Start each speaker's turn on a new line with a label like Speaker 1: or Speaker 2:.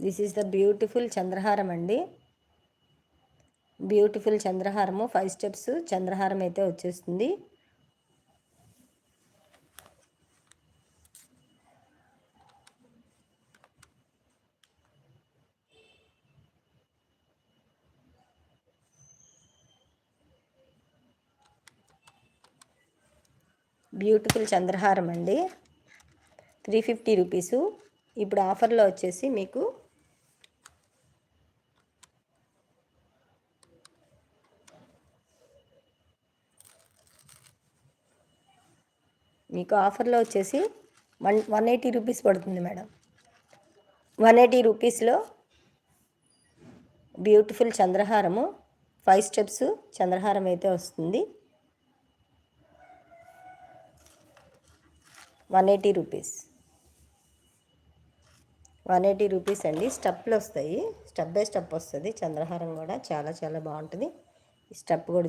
Speaker 1: This is the beautiful చంద్రహారం అండి. Beautiful చంద్రహారము. Five steps చంద్రహారం అయితే వచ్చేస్తుంది. బ్యూటిఫుల్ చంద్రహారం అండి. Three fifty rupees. ఇప్పుడు ఆఫర్లో వచ్చేసి మీకు మీకు ఆఫర్లో వచ్చేసి వన్ వన్ ఎయిటీ రూపీస్ పడుతుంది మేడం. వన్ ఎయిటీ రూపీస్లో బ్యూటిఫుల్ చంద్రహారము ఫైవ్ స్టెప్స్ చంద్రహారం అయితే వస్తుంది. One eighty rupees. One eighty rupees అండి. స్టెప్లు వస్తాయి. స్టెప్ బై స్టెప్ వస్తుంది. చంద్రహారం కూడా చాలా చాలా బాగుంటుంది. ఈ స్టెప్ కూడా